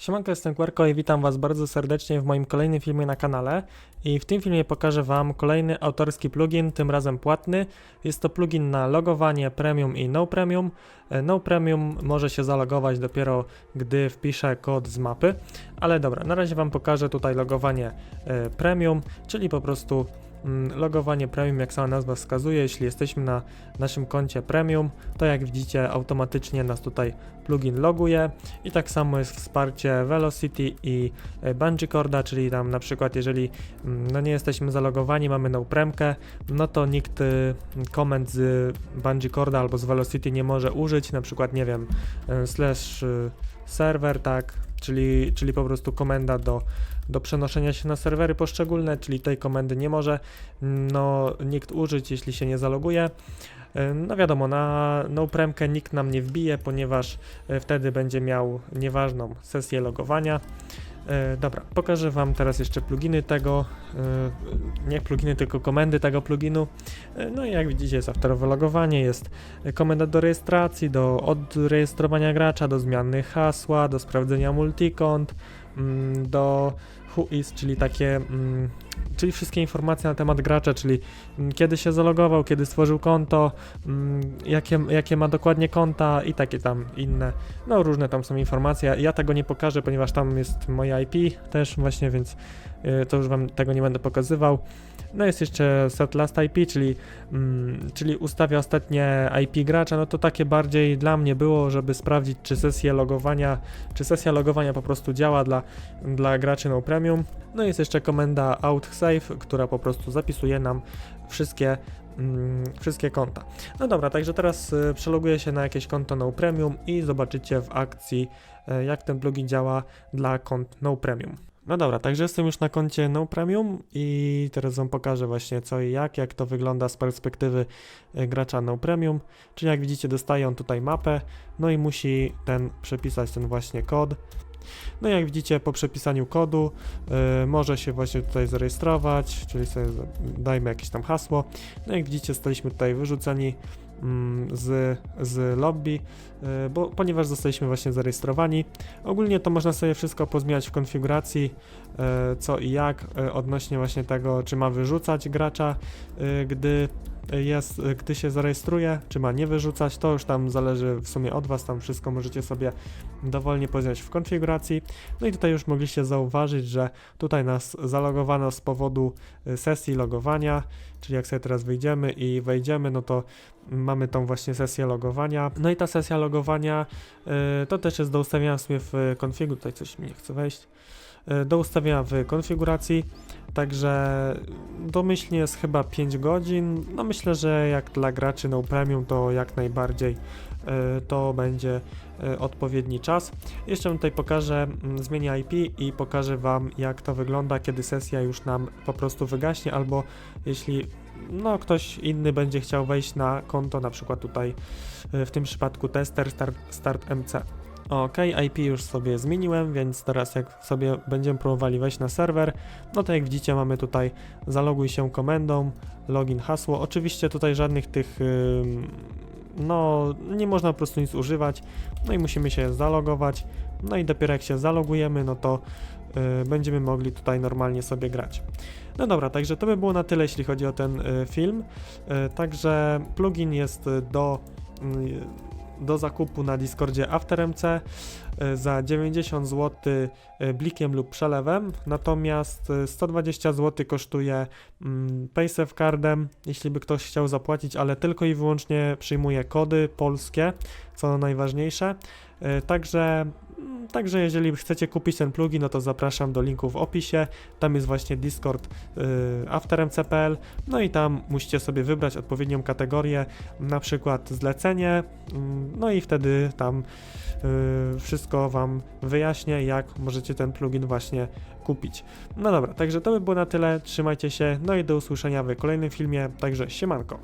Siemanko, jestem Kwerko i witam Was bardzo serdecznie w moim kolejnym filmie na kanale. I w tym filmie pokażę Wam kolejny autorski plugin, tym razem płatny. Jest to plugin na logowanie premium i no premium. E, No premium może się zalogować dopiero gdy wpiszę kod z mapy. Ale dobra, na razie Wam pokażę tutaj logowanie e, premium, czyli po prostu logowanie premium, jak sama nazwa wskazuje. Jeśli jesteśmy na naszym koncie premium, to jak widzicie automatycznie nas tutaj plugin loguje. I tak samo jest wsparcie Velocity i e, Bungee Corda, czyli tam na przykład jeżeli mm, no nie jesteśmy zalogowani, mamy no premkę, no to nikt y, komend z Bungee albo z Velocity nie może użyć, na przykład nie wiem, y, slash y, server, tak, czyli, czyli po prostu komenda do, do przenoszenia się na serwery poszczególne, czyli tej komendy nie może no, nikt użyć, jeśli się nie zaloguje. No wiadomo, na no premkę nikt nam nie wbije, ponieważ y, wtedy będzie miał nieważną sesję logowania. Y, Dobra, pokażę Wam teraz jeszcze pluginy tego, y, nie pluginy, tylko komendy tego pluginu. Y, No i jak widzicie jest afterowe logowanie, jest komenda do rejestracji, do odrejestrowania gracza, do zmiany hasła, do sprawdzenia multikont, mm, do who is, czyli takie, mm, czyli wszystkie informacje na temat gracza, czyli mm, kiedy się zalogował, kiedy stworzył konto, mm, jakie, jakie ma dokładnie konta i takie tam inne, no różne tam są informacje. Ja tego nie pokażę, ponieważ tam jest moje IP też właśnie, więc y, to już wam tego nie będę pokazywał. No jest jeszcze set last IP, czyli, mm, czyli ustawia ostatnie IP gracza, no to takie bardziej dla mnie było, żeby sprawdzić, czy sesja logowania, czy sesja logowania po prostu działa dla, dla graczy no premium. No jest jeszcze komenda outsave, która po prostu zapisuje nam wszystkie mm, wszystkie konta. No dobra, także teraz y, przeloguję się na jakieś konto no premium i zobaczycie w akcji y, jak ten plugin działa dla kont no premium. No dobra, także jestem już na koncie No Premium i teraz wam pokażę właśnie co i jak, jak to wygląda z perspektywy y, gracza No Premium. Czyli jak widzicie dostaje on tutaj mapę, no i musi ten przepisać ten właśnie kod. No i jak widzicie po przepisaniu kodu y, może się właśnie tutaj zarejestrować, czyli sobie dajmy jakieś tam hasło. No jak widzicie zostaliśmy tutaj wyrzuceni z, z lobby, y, bo, ponieważ zostaliśmy właśnie zarejestrowani. Ogólnie to można sobie wszystko pozmieniać w konfiguracji, y, co i jak y, odnośnie właśnie tego, czy ma wyrzucać gracza, gdy jest, y, gdy się zarejestruje, czy ma nie wyrzucać, to już tam zależy w sumie od Was, tam wszystko możecie sobie dowolnie pozmieniać w konfiguracji. No i tutaj już mogliście zauważyć, że tutaj nas zalogowano z powodu y, sesji logowania, czyli jak sobie teraz wyjdziemy i wejdziemy, no to mamy tą właśnie sesję logowania. No i ta sesja logowania y, to też jest do ustawienia w w konfigu, tutaj coś mi nie chce wejść, do ustawienia w konfiguracji, także domyślnie jest chyba 5 godzin, no myślę, że jak dla graczy no premium to jak najbardziej y, to będzie y, odpowiedni czas. Jeszcze tutaj pokażę, mm, zmienię IP i pokażę Wam jak to wygląda, kiedy sesja już nam po prostu wygaśnie, albo jeśli no, ktoś inny będzie chciał wejść na konto, na przykład tutaj y, w tym przypadku tester start, start MC. Ok, IP już sobie zmieniłem, więc teraz jak sobie będziemy próbowali wejść na serwer, no to jak widzicie mamy tutaj zaloguj się komendą, login, hasło. Oczywiście tutaj żadnych tych, no nie można po prostu nic używać, no i musimy się zalogować, no i dopiero jak się zalogujemy, no to y, będziemy mogli tutaj normalnie sobie grać. No dobra, także to by było na tyle, jeśli chodzi o ten y, film. Y, także plugin jest do, do zakupu na Discordzie AfterMC y, za 90 zł y, blikiem lub przelewem, natomiast y, 120 zł kosztuje mm, PaySafe Cardem, jeśli by ktoś chciał zapłacić, ale tylko i wyłącznie przyjmuje kody polskie, co najważniejsze. Także, także jeżeli chcecie kupić ten plugin, no to zapraszam do linku w opisie. Tam jest właśnie Discord y, AfterMC.pl. No i tam musicie sobie wybrać odpowiednią kategorię, na przykład zlecenie. mm, No i wtedy tam y, wszystko Wam wyjaśnię, jak możecie ten plugin właśnie kupić. No dobra, także to by było na tyle. Trzymajcie się, no i do usłyszenia w kolejnym filmie. Także siemanko.